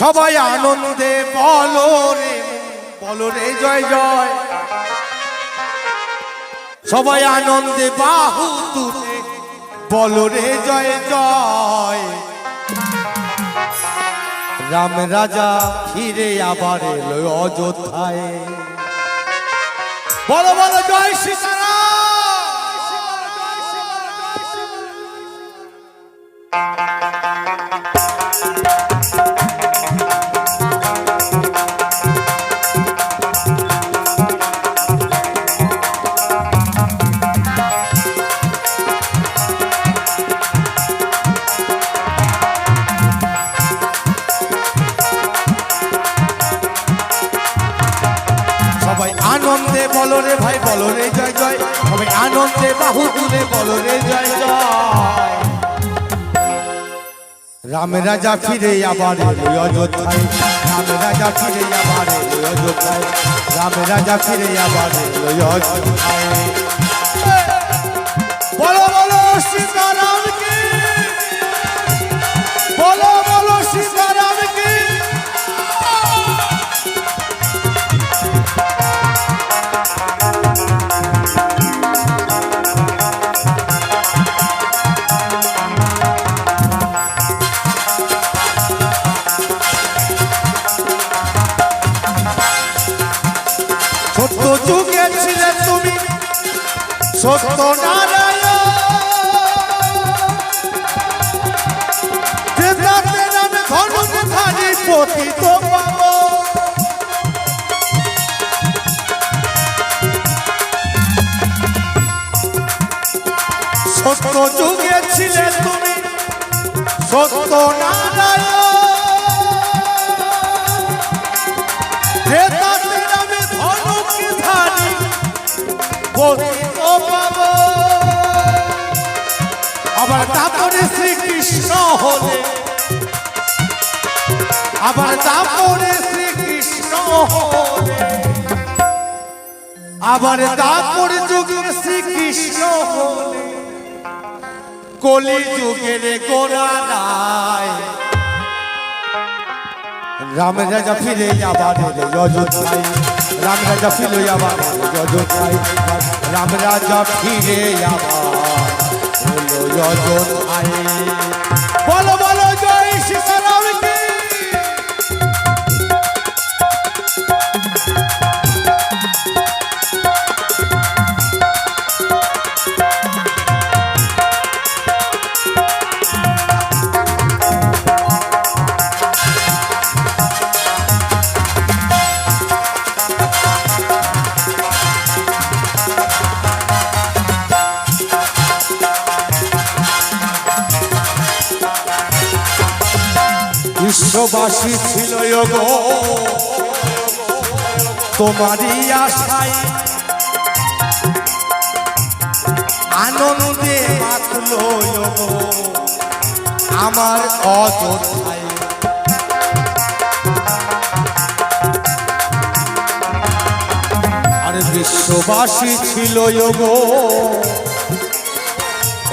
সবাই আনন্দে বলো রে বলো রে জয় জয়। সবাই আনন্দে বাহু তুলে বলো রে জয় জয়। রাম রাজা ফিরে আবার এলো অযোধ্যায়। বলো বলো জয় সীতারাম। বলো রে ভাই, বলো রে জয় জয়। সবাই আনন্দে বাহু তুলে বলো রে জয় জয়। রাম রাজা ফিরে আবার অযোধ্যায়। রাম রাজা ফিরে আবার অযোধ্যায়। রাম রাজা ফিরে আবার অযোধ্যায়। সত্য নারায়ণ পতিত সত্য যুগে ছিলে তুমি। সত্য নারায়ণ আবার তারপরে শ্রীকৃষ্ণ হলে। আবার তারপরে শ্রীকৃষ্ণ হলে। আবার তারপরে যুগে শ্রীকৃষ্ণ হলে। কলি যুগের গোড়া রাম রাজা ফিরে আবার অযোধ্যায় রাম রাজা ফিরে আবার অযোধ্যায় রাম রাজা ফিরে আবার। এলো অযোধ্যায় বিশ্ববাসী ছিল তোমারই আশায় আনন্দে মাতলো আমার অযোধ্যায়। আর বিশ্ববাসী ছিল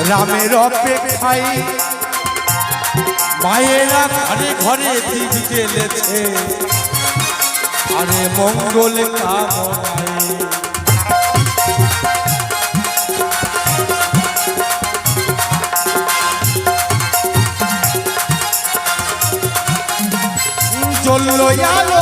রামের অপেক্ষায় মায়েরা ঘরে ঘরে দীপ জ্বেলেছে আরে মঙ্গল কামনায়। জ্বললো আলো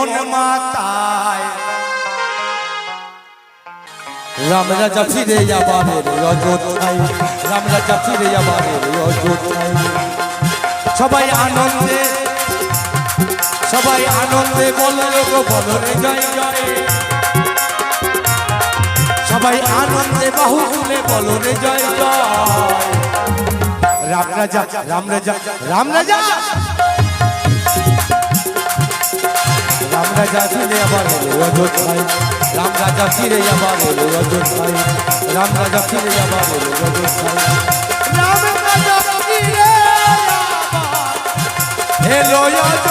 মন মাতায়। রাম রাজা ফিরে এলো অযোধ্যায় রাম রাজা ফিরে আবার অযোধ্যায়। সবাই আনন্দে সবাই আনন্দে বলো গো বলো রে জয় জয়। সবাই আনন্দে বাহু তুলে বলো রে জয় জয়। রাম রাজা রাম রাজা রাম রাজা রাজা ফিরে আবার এলো অযোধ্যায়। রাম রাজা ফিরে আবার এলো অযোধ্যায়। রাম রাজা ফিরে আবার এলো অযোধ্যায়। এলো অযোধ্যা